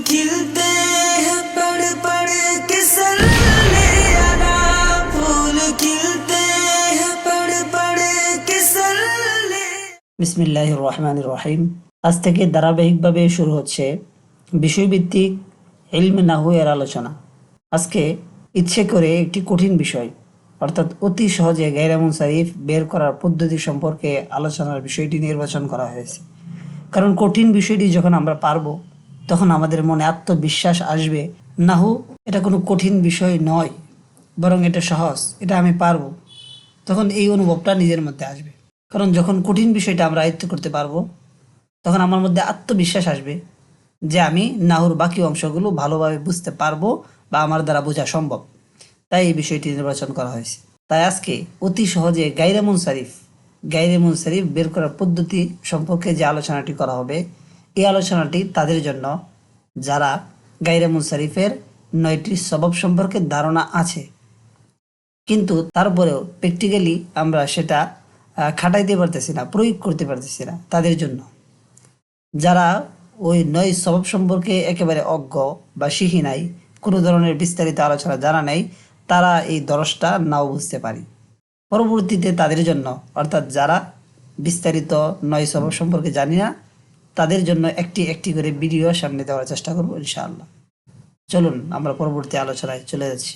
खिलते हैं पड़ पड़ के सल्ले अला फूल खिलते हैं पड़ पड़ के सल्ले বিসমিল্লাহ রহমান রহিম আজ থেকে ধারাবাহিকভাবে শুরু হচ্ছে বিষয়ভিত্তিক ইলমে নাহু এর আলোচনা আজকে ইচ্ছে করে একটি কঠিন বিষয় অর্থাৎ অতি সহজে গাইরামুন সারিফ বের করার পদ্ধতি সম্পর্কে আলোচনার বিষয়টি নির্বাচন করা হয়েছে কারণ কঠিন বিষয়টি যখন আমরা পারবো তখন আমাদের মনে আত্মবিশ্বাস আসবে। নাহু, এটা কোনো কঠিন বিষয় নয়, বরং এটা সহজ, এটা আমি পারব। তখন এই অনুভবটা নিজের মধ্যে আসবে। কারণ যখন কঠিন বিষয়টা আমরা আয়ত্ত করতে পারব, তখন আমার মধ্যে আত্মবিশ্বাস আসবে যে আমি নাহুর বাকি অংশগুলো ভালোভাবে বুঝতে পারব বা আমার দ্বারা বোঝা সম্ভব। তাই এই বিষয়টি নির্বাচন করা হয়েছে। তাই আজকে অতি সহজে গাইরে মুনসারিফ গাইরে মুনসারিফ বের করার পদ্ধতি সম্পর্কে যে আলোচনাটি করা হবে এই আলোচনাটি তাদের জন্য, যারা গাইরে মুনসারিফের নয়টি স্বভাব সম্পর্কে ধারণা আছে। কিন্তু তারপরেও প্র্যাকটিক্যালি আমরা সেটা খাটাইতে পারতেছি না, প্রয়োগ করতে পারতেছি না তাদের জন্য। যারা ওই নয় স্বভাব সম্পর্কে একেবারে অজ্ঞ বা শিখি নাই, কোনো ধরনের বিস্তারিত আলোচনা জানা নেই, তারা এই দরসটা নাও বুঝতে পারি। পরবর্তীতে তাদের জন্য, অর্থাৎ যারা বিস্তারিত নয় স্বভাব সম্পর্কে জানি না তাদের জন্য একটি একটি করে ভিডিও সামনে দেওয়ার চেষ্টা করব, ইনশাআল্লাহ। চলুন, আমরা পরবর্তী আলোচনায় চলে যাচ্ছি।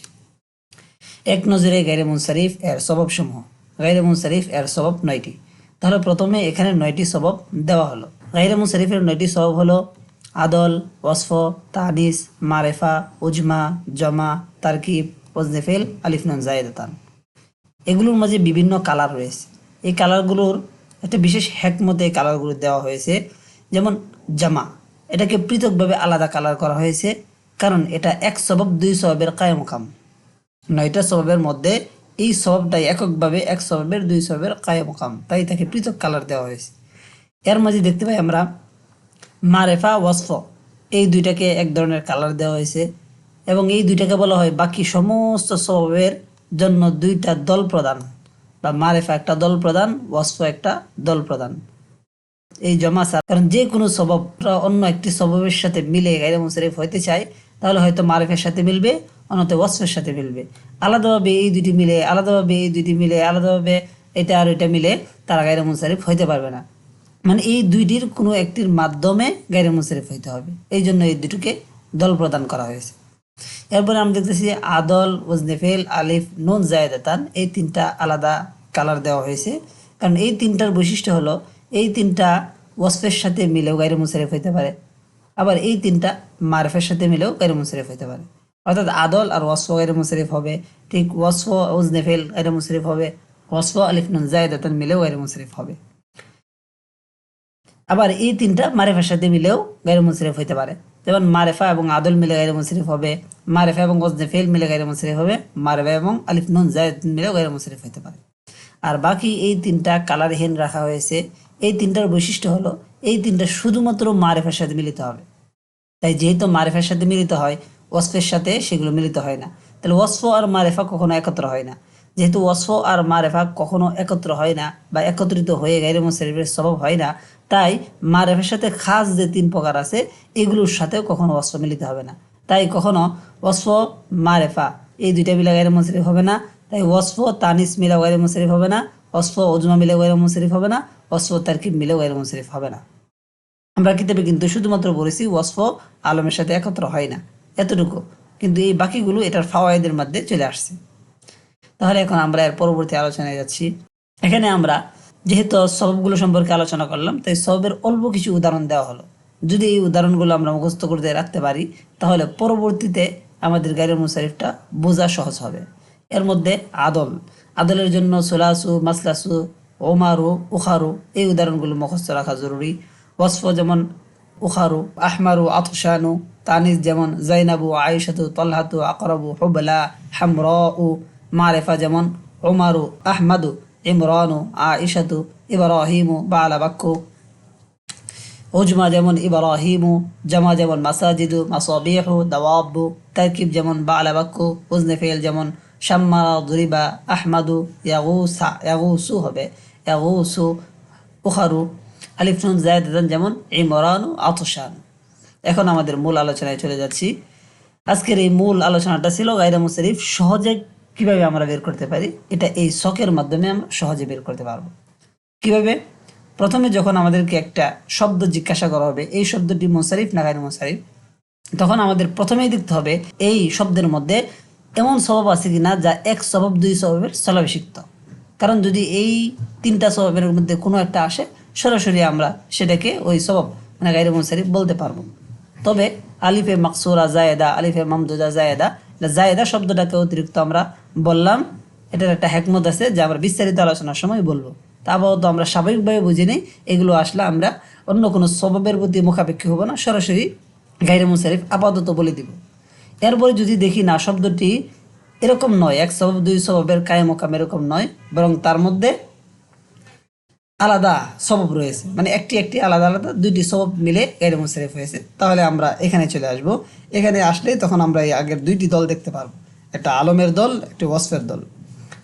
এক নজরে গাইরে মুনসারিফ এর স্বভাব সমূহ গাইরে মুনসারিফ এর স্বভাব নয়টি। তাহলে প্রথমে এখানে নয়টি স্বভাব দেওয়া হলো। গাইরে মুনসারিফের নয়টি স্বভাব হলো আদল, ওয়াসফ, তানিস, মারেফা, উজমা, জমা, তারকিব, ওজনেফেল আলিফনান জায়েদাতান এগুলোর মাঝে বিভিন্ন কালার রয়েছে। এই কালারগুলোর একটা বিশেষ হ্যাকমতে এই কালারগুলো দেওয়া হয়েছে। যেমন জামা। এটাকে পৃথকভাবে আলাদা কালার করা হয়েছে, কারণ এটা এক স্বভাব, দুই স্বভাবের কায়ামকাম নয়টা স্বভাবের মধ্যে এই স্বভাবটাই এককভাবে এক স্বভাবের, দুই স্বভাবের কায়ামকাম তাই তাকে পৃথক কালার দেওয়া হয়েছে। এর মাঝে দেখতে পাই আমরা মারেফা, ওয়াসফ। এই দুইটাকে এক ধরনের কালার দেওয়া হয়েছে এবং এই দুইটাকে বলা হয় বাকি সমস্ত স্বভাবের জন্য দুইটা দল প্রদান। বা মারেফা একটা দল প্রদান, ওয়াসফ একটা দল প্রদান। এই জমা স্যার কারণ যে কোনো স্বভাব অন্য একটি স্বভাবের সাথে মিলে গাইরে মুশারিফ হইতে চায় তাহলে হয়তো মারেফের সাথে মিলবে, অন্যত ওয়াসফের সাথে মিলবে। আলাদাভাবে এই দুটি মিলে, আলাদাভাবে এই দুটি মিলে, আলাদাভাবে এটা আর এটা মিলে তারা গাইরে মুশারিফ হইতে পারবে না। মানে এই দুইটির কোনো একটির মাধ্যমে গাইরে মুশারিফ হইতে হবে। এই জন্য এই দুটোকে দল প্রদান করা হয়েছে। এরপরে আমরা দেখতেছি আদল, ওজনেফেল, আলিফ, নুন, জায়দাতান, এই তিনটা আলাদা কালার দেওয়া হয়েছে। কারণ এই তিনটার বৈশিষ্ট্য হলো এই তিনটা ওয়াসফের সাথে মিলেও গাইরে মুশারিফ হইতে পারে। আবার এই তিনটা মারফের সাথে মিলেও গাইরে মুশারিফ হইতে পারে। অর্থাৎ আদল আর ওয়াসফ গাইরে মুশারিফ হবে। ঠিক ওয়াসফ ওজনেফেল গাইরে মুশারিফ হবে। ওয়াসফ আলিফ নুন জায়দাতান মিলেও গাইরে মুশারিফ হবে। আবার এই তিনটা মারেফার সাথে মিলেও গাইরে মুশরিফ হইতে পারে। যেমন মারেফা এবং আদল মিলে গাইরে মুশরিফ হবে। মারেফা এবং ওজনে ফেল মিলে গাইরে মুশরিফ হবে। মারেফা এবং আলিফ নুন জায়দ মিলেও গাইরে মুশরিফ হইতে পারে। আর বাকি এই তিনটা কালারহীন রাখা হয়েছে। এই তিনটার বৈশিষ্ট্য হলো, এই তিনটা শুধুমাত্র মারেফার সাথে মিলিত হবে। তাই যেহেতু মারেফার সাথে মিলিত হয়, ওয়াসফের সাথে সেগুলো মিলিত হয় না। তাহলে ওয়াসফ আর মারেফা কখনো একত্র হয় না। যেহেতু ওয়াসফ আর মারেফা কখনো একত্র হয় না বা একত্রিত হয়ে গাইরে মুশরিফের স্বভাব হয় না, তাই মারেফের সাথে খাস যে তিন প্রকার আছে, এগুলোর সাথেও কখনো ওয়াসফ মিলিত হবে না। তাই কখনো ওয়াসফ, মারেফা এই দুইটা মিলে গাইরে মুশরিফ হবে না। তাই ওয়াসফ, তানিস মিলা গাইরে মুশরিফ হবে না, ওয়াসফ ওজমা মিলা গাইরে মুশরিফ হবে না। ওয়াসফ তারকিব মিলে গাইরে মুশরিফ হবে না। আমরা কিতাবে কিন্তু শুধুমাত্র বলেছি ওয়াসফ আলমের সাথে একত্র হয় না। এতটুকু। কিন্তু এই বাকিগুলো এটার ফাওয়াইদের মধ্যে চলে আসছে। তাহলে এখন আমরা এর পরবর্তী আলোচনায় যাচ্ছি। এখানে আমরা যেহেতু সবগুলো সম্পর্কে আলোচনা করলাম, তাই সবের অল্প কিছু উদাহরণ দেওয়া হলো। যদি এই উদাহরণগুলো আমরা মুখস্থ করতে রাখতে পারি, তাহলে পরবর্তীতে আমাদের গাড়ির মুসারিফটা বোঝা সহজ হবে। এর মধ্যে আদল। আদলের জন্য সোলাসু, মাসলাসু ওমারু, উখারু এই উদাহরণগুলো মুখস্থ রাখা জরুরি। ওয়াসফ যেমন উখারু, আহমারু, আতশানু, তানিস যেমন জাইনাবু, আয়েশাতু, তলহাতু, আকরাবু, হুবলা, হামরাউ, মারেফা যেমন ওমারু আহমাদু, ইমরানু আইশাতু ইব্রাহিমু বালা বাক্কু উজমা যেমন ইব্রাহিমু, জামা যেমন মাসাজিদু, মাসাবিহু, দাওয়াবু তারকিব যেমন বালা বাক্কু উজনে ফেল যেমন শাম্মারা, দুরিবা, আহমাদু, ইয়াগুসা, ইয়াগুসু হবে। ইয়াগুসু উখারু আলিফ নুন জায়দান যেমন ইমরানু আতশান। এখন আমাদের মূল আলোচনায় চলে যাচ্ছি। আজকের এই মূল আলোচনাটা ছিল গাইরা মুসারিফ সহজে কীভাবে আমরা বের করতে পারি? এটা এই শখের মাধ্যমে আমরা সহজে বের করতে পারব। কীভাবে? প্রথমে যখন আমাদেরকে একটা শব্দ জিজ্ঞাসা করা হবে, এই শব্দটি মুসারিফ না গাইরা মুসারিফ তখন আমাদের প্রথমেই দেখতে হবে, এই শব্দের মধ্যে এমন স্বভাব আছে কিনা যা এক স্বভাব, দুই স্বভাবের স্থলাভিষিক্ত কারণ যদি এই তিনটা স্বভাবের মধ্যে কোনো একটা আসে, সরাসরি আমরা সেটাকে ওই স্বভাব মানে গাইরে মুসারিফ বলতে পারব। তবে আলিফে মাকসুরা জায়েদা, আলিফে মামদুজা জায়েদা জায়েদা শব্দটাকে অতিরিক্ত আমরা বললাম। এটার একটা হ্যাকমত আছে যে আমরা বিস্তারিত আলোচনার সময় বলব। তা আপাতত আমরা স্বাভাবিকভাবে বুঝে নিই, এগুলো আসলে আমরা অন্য কোনো স্বভাবের প্রতি মুখাপেক্ষী হব না, সরাসরি গাইরে মুসারিফ আপাতত বলে দিব। এরপরে যদি দেখি না, শব্দটি এরকম নয়, এক দুই স্বভাবের কায়ে মোকাম এরকম নয়, বরং তার মধ্যে আলাদা স্বভাব রয়েছে। মানে একটি একটি আলাদা আলাদা, দুইটি স্বভাব মিলে গাইরে মুসারিফ হয়েছে। তাহলে আমরা এখানে চলে আসব। এখানে আসলে তখন আমরা এই আগের দুইটি দল দেখতে পারব। একটা আলমের দল, একটি ওয়াসফের দল।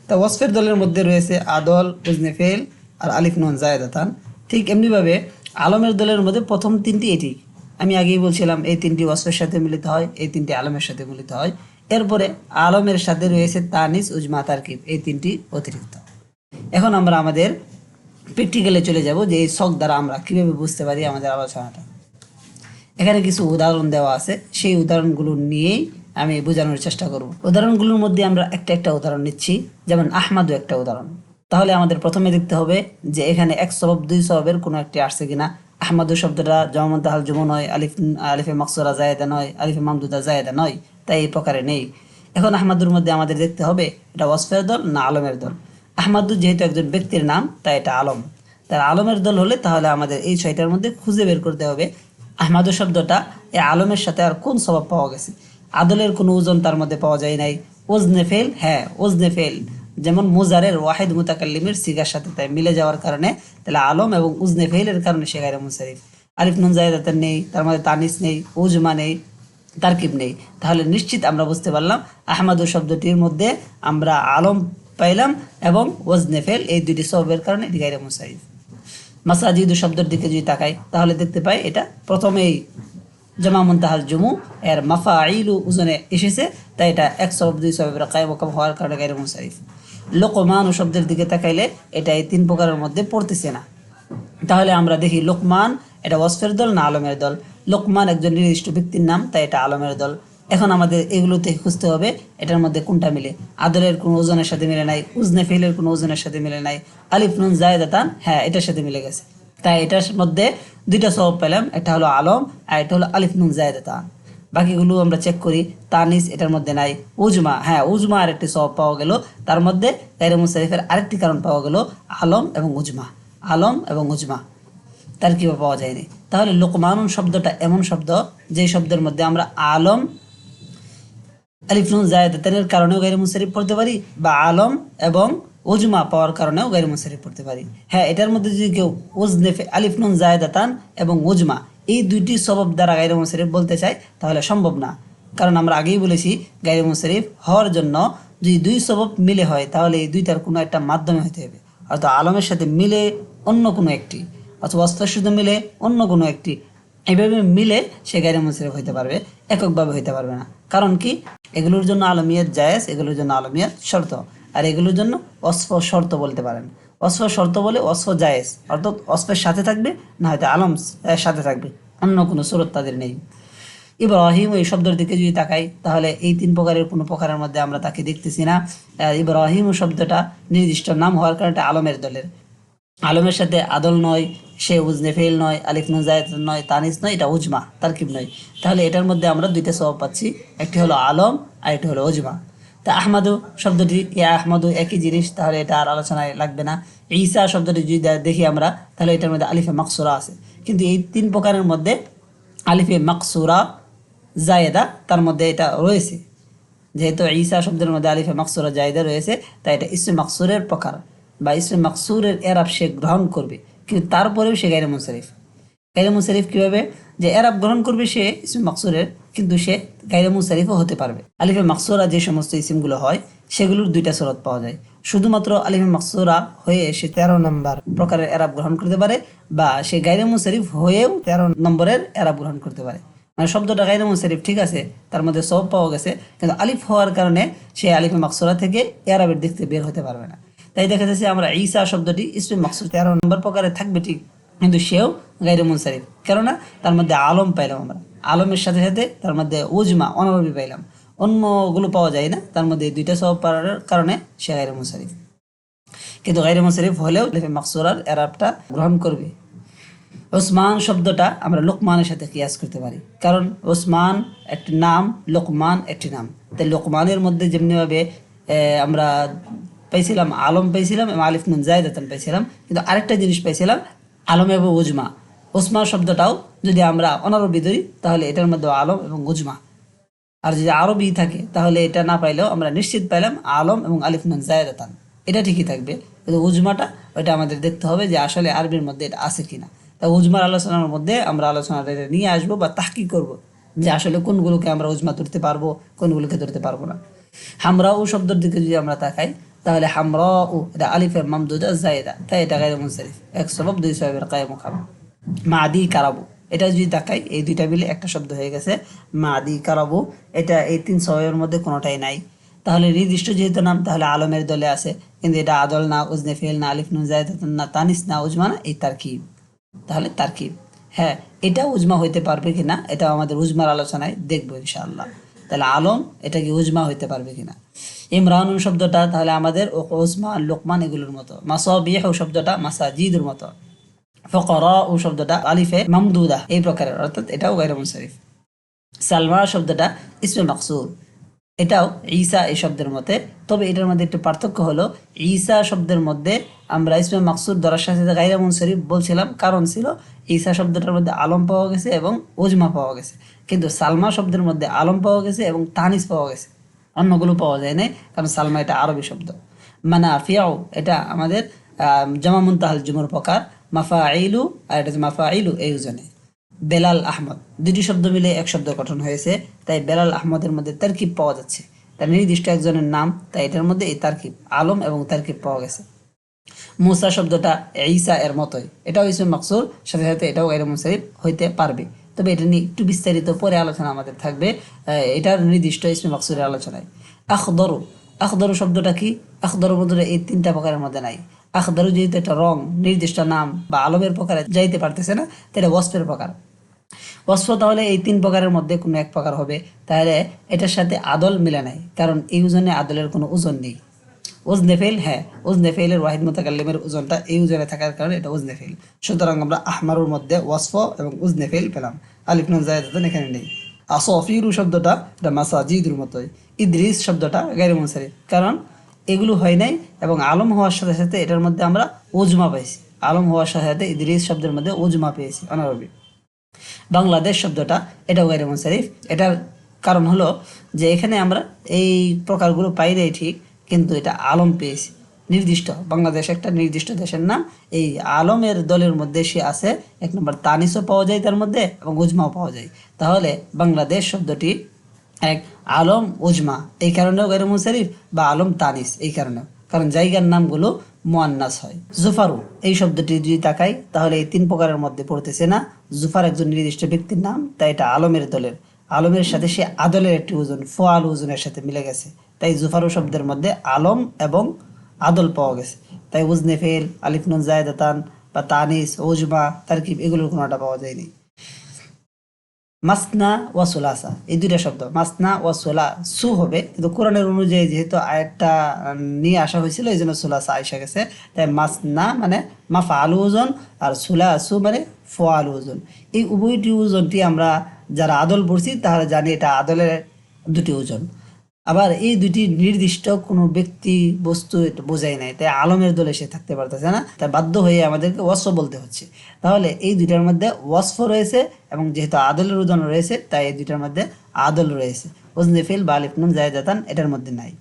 তা ওয়াসফের দলের মধ্যে রয়েছে আদল, উজনেফেল আর আলিফ নুন জায়দাতান ঠিক এমনিভাবে আলমের দলের মধ্যে প্রথম তিনটি এটি। আমি আগেই বলছিলাম, এই তিনটি ওয়াসফের সাথে মিলিত হয়, এই তিনটি আলমের সাথে মিলিত হয়। এরপরে আলমের সাথে রয়েছে তানিস উজমা তারকিব এই তিনটি অতিরিক্ত। এখন আমরা আমাদের প্র্যাকটিক্যালে চলে যাব যে এই শখ দ্বারা আমরা কীভাবে বুঝতে পারি আমাদের আলোচনাটা। এখানে কিছু উদাহরণ দেওয়া আছে, সেই উদাহরণগুলো নিয়েই আমি বোঝানোর চেষ্টা করব। উদাহরণগুলোর মধ্যে আমরা একটা একটা উদাহরণ নিচ্ছি, যেমন আহমাদও একটা উদাহরণ। তাহলে আমাদের প্রথমে দেখতে হবে যে এখানে এক স্বভাব দুই স্বভাবের কোনো একটি আসছে কিনা। আহমাদু শব্দটা জমামন্ত হাল জুমু নয়, আলিফ, আলিফে মকসুরা জায়েদা নয়, আলিফে মামদুদা জায়েদা নয়। তাই এই প্রকারে নেই। এখন আহমাদুর মধ্যে আমাদের দেখতে হবে, এটা ওয়াসফের দল না আলমের দল? আহমাদুর যেহেতু একজন ব্যক্তির নাম, তাই এটা আলম। তার আলমের দল হলে তাহলে আমাদের এই ছয়টার মধ্যে খুঁজে বের করতে হবে আহমাদু শব্দটা এই আলমের সাথে আর কোন স্বভাব পাওয়া গেছে? আদলের কোনো ওজন তার মধ্যে পাওয়া যায় নাই। ওজনে ফেল হ্যাঁ ওজনে ফেল। যেমন মুজারের ওয়াহিদ মুতাকাল্লিমের সিগার সাথে তাই মিলে যাওয়ার কারণে, তাহলে আলম এবং উজনে ফেলের কারণে সে গাইরে মুসারিফ আলিফ নুন জায়দাতের নেই, তার মধ্যে তানিস নেই, উজমা নেই তারকিব নেই। তাহলে নিশ্চিত আমরা বুঝতে পারলাম আহমাদু শব্দটির মধ্যে আমরা আলম পাইলাম এবং ওজনে ফেল এই দুইটি সবের কারণে এটি গাইরে মুসারিফ মাসাজিদু শব্দের দিকে যদি তাকাই, তাহলে দেখতে পাই এটা প্রথমেই জমা মুন্তাহাল জুমু, এর মাফা আইলু উজনে এসেছে, তাই এটা এক সব দুই সবের কায় মোকাম হওয়ার কারণে গাইরে মুসারিফ লোকমান শব্দের দিকে তাকাইলে এটা এই তিন প্রকারের মধ্যে পড়তেছে না। তাহলে আমরা দেখি লোকমান, এটা ওয়াসফের দল না আলমের দল? লোকমান একজন নির্দিষ্ট ব্যক্তির নাম, তাই এটা আলমের দল। এখন আমাদের এগুলোতে খুঁজতে হবে, এটার মধ্যে কোনটা মিলে? আদরের কোনো ওজনের সাথে মিলে নাই উজনে ফেলের কোনো ওজনের সাথে মিলে নাই, আলিফ নুন জায়দাতান হ্যাঁ এটার সাথে মিলে গেছে। তাই এটার মধ্যে দুইটা সব পেলাম, একটা হলো আলম আর এটা হলো আলিফ নুন জায়দাতান বাকিগুলো আমরা চেক করি তানিস এটার মধ্যে নাই। উজমা হ্যাঁ উজমা আর একটি সব পাওয়া গেল, তার মধ্যে গাইরে মুসারিফের আরেকটি কারণ পাওয়া গেল, আলম এবং উজমা। আলম এবং উজমা। তার কীভাবে পাওয়া যায়নি। তাহলে লোকমানুন শব্দটা এমন শব্দ যে শব্দের মধ্যে আমরা আলম আলিফনুন জায়দাতের কারণেও গাইরে মুসারিফ পড়তে পারি, বা আলম এবং ওজমা পাওয়ার কারণেও গাইরে মুসারিফ পড়তে পারি। হ্যাঁ এটার মধ্যে যদি কেউ উজনেফে আলিফনুন জায়দাতান এবং ওজমা এই দুইটি স্বভাব দ্বারা গাইরে মুসারিফ বলতে চাই তাহলে সম্ভব না। কারণ আমরা আগেই বলেছি, গাইরে মুসারিফ হওয়ার জন্য যদি দুই স্বভাব মিলে হয়, তাহলে এই দুইটার কোনো একটা মাধ্যমে হতে হবে। হয়তো আলমের সাথে মিলে অন্য কোনো একটি। অথবা সাথে মিলে অন্য কোনো একটি। এভাবে মিলে সে গাইরে মুসারিফ হইতে পারবে, এককভাবে হইতে পারবে না। কারণ কি? এগুলোর জন্য আলমিয়ত জায়েজ, এগুলোর জন্য আলমিয়ত শর্ত। আর এগুলোর জন্য অস্ফ শর্ত বলতে পারেন। অস্ফ শর্ত বলে অস্ফ জায়েজ, অর্থাৎ অস্ফের সাথে থাকবে, না হয়তো আলম সাথে থাকবে। অন্য কোনো সুরত তাদের নেই। ইব্রাহিম এই শব্দের দিকে যদি তাকাই, তাহলে এই তিন প্রকারের কোনো প্রকারের মধ্যে আমরা তাকে দেখতেছি না। ইব্রাহিম শব্দটা নির্দিষ্ট নাম হওয়ার কারণে আলমের দলের। আলমের সাথে আদল নয় সে উজনে ফেল নয়, আলিফ নুন, জায়দ নয়, তানিস নয়, এটা উজমা, তারকিব নয়। তাহলে এটার মধ্যে আমরা দুইটা স্বভাব পাচ্ছি, একটি হলো আলম আর একটি হলো উজমা। তা আহমাদু শব্দটি, ইয়া আহমাদু একই জিনিস, তাহলে এটা আর আলোচনায় লাগবে না। ঈসা শব্দটি যদি দেখি আমরা, তাহলে এটার মধ্যে আলিফে মাকসুরা আছে। কিন্তু এই তিন প্রকারের মধ্যে আলিফে মাকসুরা, জায়েদা, তার মধ্যে এটা রয়েছে। যেহেতু ঈসা শব্দের মধ্যে আলিফে মাকসুরা, জায়দা রয়েছে, তাই এটা ইসমে মাকসুরের প্রকার বা ইসমে মাকসুরের এরাব সে গ্রহণ করবে। কিন্তু তারপরেও সে গাইরে মুসারিফ গাইরে মুসারিফ কীভাবে? যে এরাব গ্রহণ করবে সে ইসমে মাকসুরের, কিন্তু সে গাইরে মুসারিফও হতে পারবে। আলিফে মাকসুরা যে সমস্ত ইসিমগুলো হয়, সেগুলোর দুইটা সরত পাওয়া যায়। শুধুমাত্র আলিফে মাকসুরা হয়ে সে তেরো নম্বর প্রকারের এরাব গ্রহণ করতে পারে, বা সে গাইরে মুসারিফ হয়েও তেরো নম্বরের এরাব গ্রহণ করতে পারে। মানে শব্দটা গাইরে মুনসারিফ, ঠিক আছে, তার মধ্যে সব পাওয়া গেছে, কিন্তু আলিফ হওয়ার কারণে সে আলিফে মাকসুরা থেকে এরাবের দিক থেকে বের হতে পারবে না। তাই দেখা যাচ্ছে আমরা ঈসা শব্দটি ইসমে মাকসুর তেরো নম্বর প্রকারে থাকবে ঠিক কিন্তু সেও গাইরে মুনসারিফ। কেননা তার মধ্যে আলম পাইলাম আমরা। আলমের সাথে সাথে তার মধ্যে উজমা অনরবি পাইলাম। অন্যগুলো পাওয়া যায় না, তার মধ্যে দুইটা সব পাওয়ার কারণে সে গাইরে মুনসারিফ। কিন্তু গাইরে মুনসারিফ হলেও মাকসুরার এরাবটা গ্রহণ করবে। ওসমান শব্দটা আমরা লোকমানের সাথে কিয়াস করতে পারি। কারণ ওসমান একটি নাম, লোকমান একটি নাম। তাই লোকমানের মধ্যে যেমনিভাবে আমরা পাইছিলাম আলম পাইছিলাম এবং আলিফ নুন জায়দাতান পাইছিলাম কিন্তু আরেকটা জিনিস পাইছিলাম আলম এবং উজমা। ওসমান শব্দটাও যদি আমরা অনারবি ধরি, তাহলে এটার মধ্যে আলম এবং উজমা। আর যদি আরবি থাকে, তাহলে এটা না পাইলেও আমরা নিশ্চিত পাইলাম আলম এবং আলিফ নুন জায়দাতান এটা ঠিকই থাকবে, কিন্তু উজমাটা, ওইটা আমাদের দেখতে হবে যে আসলে আরবির মধ্যে এটা আছে কিনা। তা উজমার আলোচনার মধ্যে আমরা আলোচনাটা এটা নিয়ে আসব বা তা তাহকি করব, যে আসলে কোনগুলোকে আমরা উজমা ধরতে পারব, কোনগুলোকে ধরতে পারব না। হামরা ও শব্দের দিকে যদি আমরা তাকাই তাহলে হামরা ও এটা আলিফের মামদুদা জায়দা তাই এটা গায়ে মুনসারিফ এক সবব দুই সবের কায়ে মুখাম মাদি কারাবু এটা যদি তাকাই এই দুইটা মিলে একটা শব্দ হয়ে গেছে মা মাদি কারাবু এটা এই তিন সবের মধ্যে কোনোটাই নাই তাহলে নির্দিষ্ট যেহেতু নাম তাহলে আলমের দলে আছে কিন্তু এটা আদল না উজনে ফেল না আলিফ নুন জায়দ না তানিস না উজমা না এই তারকিব তাহলে তারকিব হ্যাঁ এটা উজমা হইতে পারবে কিনা এটা আমাদের উজমার আলোচনায় দেখব ইনশাআল্লাহ তাহলে আলম এটা কি উজমা হইতে পারবে কিনা ইমরানুন শব্দটা, তাহলে আমাদের ওসমান লোকমান এগুলোর মতো। মাসাবিহ শব্দটা, মাসাজিদের মতো। ফকরা ও শব্দটা, আলিফে মামদুদা, এই প্রকারের। অর্থাৎ এটাও গাইর মুনসারিফ। সালমা শব্দটা, ইসমে মাকসুর এটাও ঈসা এই শব্দের মতে। তবে এটার মধ্যে একটু পার্থক্য হলো, ঈসা শব্দের মধ্যে আমরা ইসমে মাকসুদ দরার সাথে গাইরা মুনসারিফ বলছিলাম, কারণ ছিল ঈসা শব্দটার মধ্যে আলম পাওয়া গেছে এবং ওজমা পাওয়া গেছে। কিন্তু সালমা শব্দের মধ্যে আলম পাওয়া গেছে এবং তানিস পাওয়া গেছে। অন্যগুলো পাওয়া যায় না কারণ সালমা এটা আরবি শব্দ। মানা ফিয়াও এটা আমাদের জামা মুনতাহাল জুমুর প্রকার মাফা আইলু আর এটা মাফা আইলু এই ওজনে বেলাল আহমদ দুটি শব্দ মিলে এক শব্দ গঠন হয়েছে, তাই বেলাল আহমদের মধ্যে তারকিব পাওয়া যাচ্ছে। তার নির্দিষ্ট একজনের নাম, তাই এটার মধ্যে এই তারকিব, আলম এবং তারকিব পাওয়া গেছে। মুসা শব্দটা ঈসা এর মতোই, এটাও ইসম মাকসুর সাথে সাথে এটাও এর হইতে পারবে। তবে এটা নিয়ে একটু বিস্তারিত পরে আলোচনা আমাদের থাকবে। এটার নির্দিষ্ট ইসমে মাকসুরের আলোচনায়। আখদরু আখদরু শব্দটা কি? আখদরুর মধ্যে এই তিনটা প্রকারের মধ্যে নাই। আখদরু যেহেতু একটা রং, নির্দিষ্ট নাম বা আলমের প্রকারে যাইতে পারতেছে না তাহলে ওয়াসফের প্রকার। ওয়াসফ তাহলে এই তিন প্রকারের মধ্যে কোনো এক প্রকার হবে। তাহলে এটার সাথে আদল মিলে নাই, কারণ এই ওজনে আদলের কোনো ওজন নেই। ওজনে ফেল হ্যাঁ ওজনে ফেলের ওয়াহিদ মোতাকাল্লিমের ওজনটা এই ওজনে থাকার কারণে এটা ওজনে ফেল সুতরাং আমরা আহমারুর মধ্যে ওয়াসফ এবং উজনে ফেল পেলাম। আলিফ নুন জায়দ এখানে নেই। আসফিরু শব্দটা এটা মাসাজিদুর মতোই। ইদ্রিস শব্দটা গাইরে মুনসারিফ কারণ এগুলো হয় নাই এবং আলম হওয়ার সাথে সাথে এটার মধ্যে আমরা ওজমা পাইছি। আলম হওয়ার সাথে সাথে ইদ্রিস শব্দের মধ্যে ওজমা পেয়েছি অনারবি। বাংলাদেশ শব্দটা এটাও গাইরে মুনসারিফ এটার কারণ হলো যে এখানে আমরা এই প্রকারগুলো পাই নাই ঠিক। কিন্তু এটা আলম পেয়েছে। নির্দিষ্ট, বাংলাদেশ একটা নির্দিষ্ট দেশের নাম। এই আলমের দলের মধ্যে সে আছে, এক নম্বর তানিসও পাওয়া যায় তার মধ্যে এবং উজমাও পাওয়া যায়। তাহলে বাংলাদেশ শব্দটি এক আলম উজমা, এই কারণেও গাইরে মুনসারিফ বা আলম তানিস, এই কারণেও। কারণ জায়গার নামগুলো মোয়ান্নাস হয়। জুফারু, এই শব্দটি যদি তাকাই, তাহলে এই তিন প্রকারের মধ্যে পড়তেছে না। জুফার একজন নির্দিষ্ট ব্যক্তির নাম, তাই এটা আলমের দলের। আলমের সাথে সে আদলের একটি ওজন, ফোয়াল ওজনের সাথে মিলে গেছে। তাই জুফারু শব্দের মধ্যে আলম এবং আদল পাওয়া গেছে। তাই উজনে ফেল আলিফ নুন জায়দাতান বা তানিস ওজমা তারকিব এগুলোর কোনোটা পাওয়া যায়নি। মাসনা ওয়া সোলাসা, এই দুইটা শব্দ। মাসনা ওয়া সোলা, সু হবে, কিন্তু কোরআনের অনুযায়ী যেহেতু আয়াতটা নিয়ে আসা হয়েছিল, এই জন্য সোলাসা আইসা গেছে। তাই মাসনা মানে মাফা আলু ওজন, আর সোলা সু মানে ফো আলু ওজন। এই উভয়টি ওজনটি আমরা যারা আদল পড়ছি তাহলে জানি এটা আদলের দুটি ওজন। আবার এই দুটি নির্দিষ্ট কোনো ব্যক্তি বস্তু বোঝাই নাই, তাই আলমের দলে সে থাকতে পারতেছে না, তাই বাধ্য হয়ে আমাদেরকে ওয়াসফ বলতে হচ্ছে। তাহলে এই দুইটার মধ্যে ওয়াসফ রয়েছে এবং যেহেতু আদলের উদাহরণ রয়েছে, তাই এই দুইটার মধ্যে আদল রয়েছে। ওজনে ফিল বা আলিফ নুন জায়দাতান এটার মধ্যে নাই।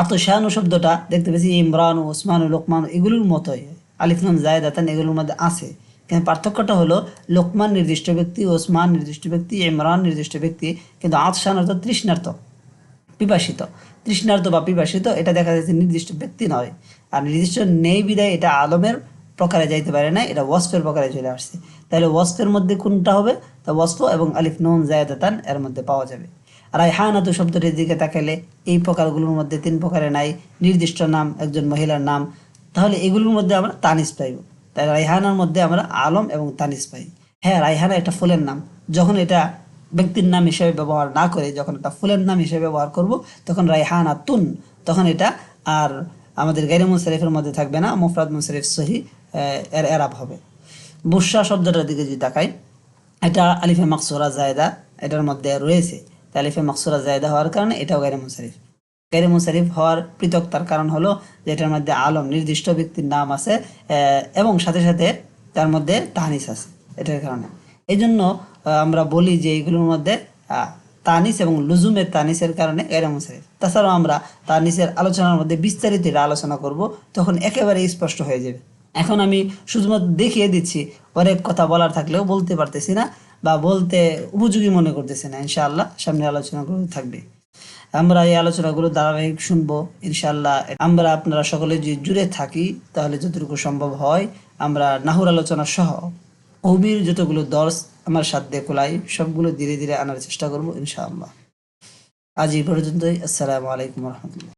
আতশানু শব্দটা দেখতে পেয়েছি, ইমরান, ওসমান, লোকমান, এগুলোর মতোই। আলিফ নুন জায়দাতান এগুলোর মধ্যে আছে। কিন্তু পার্থক্যটা হলো লোকমান নির্দিষ্ট ব্যক্তি, ওসমান নির্দিষ্ট ব্যক্তি, ইমরান নির্দিষ্ট ব্যক্তি, কিন্তু আতশান অর্থাৎ তৃষ্ণার্থ। পিপাসিত তৃষ্ণার্ত বা পিপাসিত এটা দেখা যাচ্ছে নির্দিষ্ট ব্যক্তি নয়। আর নির্দিষ্ট নেই বিদায়, এটা আলমের প্রকারে যাইতে পারে না, এটা ওয়াসফের প্রকারে চলে আসছে। তাহলে ওয়াসফের মধ্যে কোনটা হবে? তা ওয়াসফ এবং আলিফ নুন জায়দাতান এর মধ্যে পাওয়া যাবে। রায়হানাতু শব্দটির দিকে তাকালে এই প্রকারগুলোর মধ্যে তিন প্রকারে নাই, নির্দিষ্ট নাম, একজন মহিলার নাম, তাহলে এগুলোর মধ্যে আমরা তানিস পাইব। তাই রায়হানার মধ্যে আমরা আলম এবং তানিস পাই। হ্যাঁ রায়হানা একটা ফুলের নাম। যখন এটা ব্যক্তির নাম হিসেবে ব্যবহার না করে যখন একটা ফুলের নাম হিসেবে ব্যবহার করব, তখন রায়হানা তুন, তখন এটা আর আমাদের গাইরে মুনসারিফের মধ্যে থাকবে না, মুফরাদ মুনসারিফ সহি এর এরাব হবে। বুসা শব্দটার দিকে যদি তাকাই, এটা আলিফে মাকসুরা জায়দা, এটার মধ্যে রয়েছে। আলিফে মাকসুরা জায়দা হওয়ার কারণে এটাও গাইরে মুনসারিফ গাইরে মুনসারিফ হওয়ার পৃথকতার কারণ হলো যে এটার মধ্যে আলম, নির্দিষ্ট ব্যক্তির নাম আছে এবং সাথে সাথে তার মধ্যে তাহানিস আছে, এটার কারণে। এই জন্য আমরা বলি যে এইগুলোর মধ্যে তানিস এবং লুজুমের তানিসের কারণে গাইরে মুনসারিফ। তাছাড়াও আমরা তানিসের আলোচনার মধ্যে বিস্তারিত আলোচনা করব, তখন একেবারে স্পষ্ট হয়ে যাবে। এখন আমি শুধুমাত্র দেখিয়ে দিচ্ছি, অনেক কথা বলার থাকলেও বলতে পারতেছি না বা বলতে উপযোগী মনে করতেছি না, ইনশাআল্লাহ সামনে আলোচনাগুলো থাকবে। আমরা এই আলোচনাগুলো ধারাবাহিক শুনব, ইনশাআল্লাহ। আমরা আপনারা সকলে যদি জুড়ে থাকি, তাহলে যতটুকু সম্ভব হয়, আমরা নাহুর আলোচনা সহ কবির যতগুলো দর্শ আমার সাধ্যে কোলাই, সবগুলো ধীরে ধীরে আনার চেষ্টা করব, ইনশাআল্লাহ। আজ এই পর্যন্তই, আসসালামু আলাইকুম রহমতুল্লাহ।